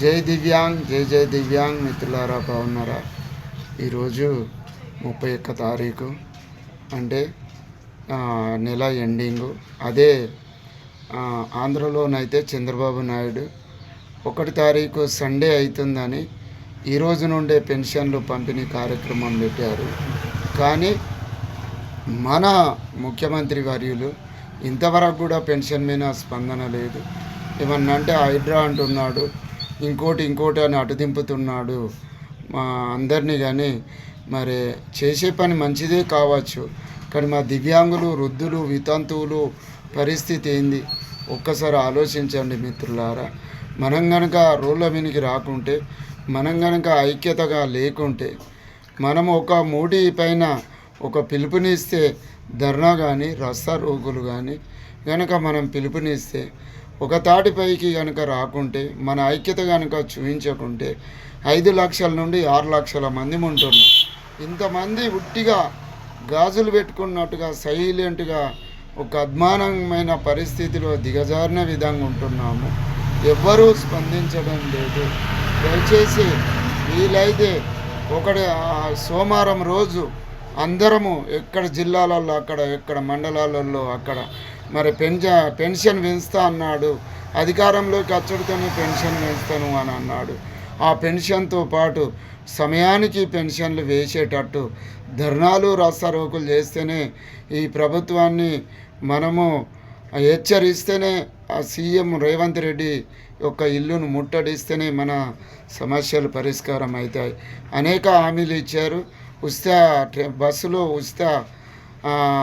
జై దివ్యాంగ్ జై జై దివ్యాంగ్ మిత్రులారా బాగున్నారా? ఈరోజు ముప్పై ఒక్క తారీఖు అంటే నెల ఎండింగు. అదే ఆంధ్రలోనైతే చంద్రబాబు నాయుడు ఒకటి తారీఖు సండే అవుతుందని ఈ రోజు నుండే పెన్షన్లు పంపిణీ కార్యక్రమం పెట్టారు. కానీ మన ముఖ్యమంత్రి వర్యులు ఇంతవరకు కూడా పెన్షన్ మీద స్పందన లేదు. ఏమన్నా అంటే హైడ్రా అంటున్నాడు ఇంకోటి ఇంకోటి అని అటు దింపుతున్నాడు. మా అందరినీ కానీ మరి చేసే పని మంచిదే కావచ్చు కానీ మా దివ్యాంగులు వృద్ధులు వితంతువులు పరిస్థితి ఏంది? ఒక్కసారి ఆలోచించండి మిత్రులారా. మనం కనుక రోళ్ళ మీనికి రాకుంటే మనం కనుక ఐక్యతగా లేకుంటే మనం ఒక మూడి పైన ఒక పిలుపునిస్తే ధర్నా కానీ రస్తా రోగులు కానీ కనుక మనం పిలుపునిస్తే ఒక తాటిపైకి కనుక రాకుంటే మన ఐక్యత కనుక చూపించకుంటే ఐదు లక్షల నుండి ఆరు లక్షల మంది ఉంటున్నాం ఇంతమంది ఉట్టిగా గాజులు పెట్టుకున్నట్టుగా సైలెంట్గా ఒక అద్మానమైన పరిస్థితిలో దిగజారిన విధంగా ఉంటున్నాము. ఎవ్వరూ స్పందించడం లేదు. దయచేసి వీలైతే ఒకటి సోమవారం రోజు అందరము ఎక్కడ జిల్లాలలో అక్కడ ఎక్కడ మండలాలలో అక్కడ. మరి పెన్ష పెన్షన్ పెంచుతా అన్నాడు. అధికారంలోకి వచ్చడితేనే పెన్షన్ పెంచుతాను అని అన్నాడు. ఆ పెన్షన్తో పాటు సమయానికి పెన్షన్లు వేసేటట్టు ధర్నాలు రాస్తారోకులు చేస్తేనే ఈ ప్రభుత్వాన్ని మనము హెచ్చరిస్తేనే ఆ సీఎం రేవంత్ రెడ్డి యొక్క ఇల్లును ముట్టడిస్తేనే మన సమస్యలు పరిష్కారం అవుతాయి అనేక హామీలు ఇచ్చారు. ఉచిత బస్సులో ఉచిత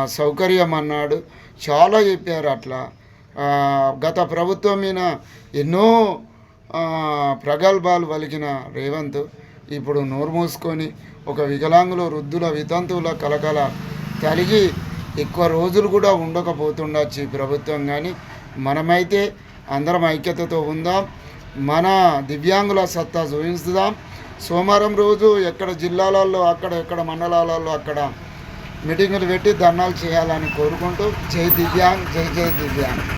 సౌకర్యం అన్నాడు. చాలా చెప్పారు అట్లా. గత ప్రభుత్వం మీద ఎన్నో ప్రగల్భాలు పలికిన రేవంత్ ఇప్పుడు నోరు మూసుకొని ఒక వికలాంగుల వృద్ధుల వితంతువుల కలకల కలిగి ఎక్కువ రోజులు కూడా ఉండకపోతుండొచ్చు ఈ ప్రభుత్వం కానీ మనమైతే అందరం ఐక్యతతో ఉందాం. మన దివ్యాంగుల సత్తా చూపిస్తాం. సోమవారం రోజు ఎక్కడ జిల్లాలలో అక్కడ ఎక్కడ మండలాలలో అక్కడ మీటింగులు పెట్టి ధర్నాలు చేయాలని కోరుకుంటూ జై దివ్యాంగ్ జై జై దివ్యాంగ్.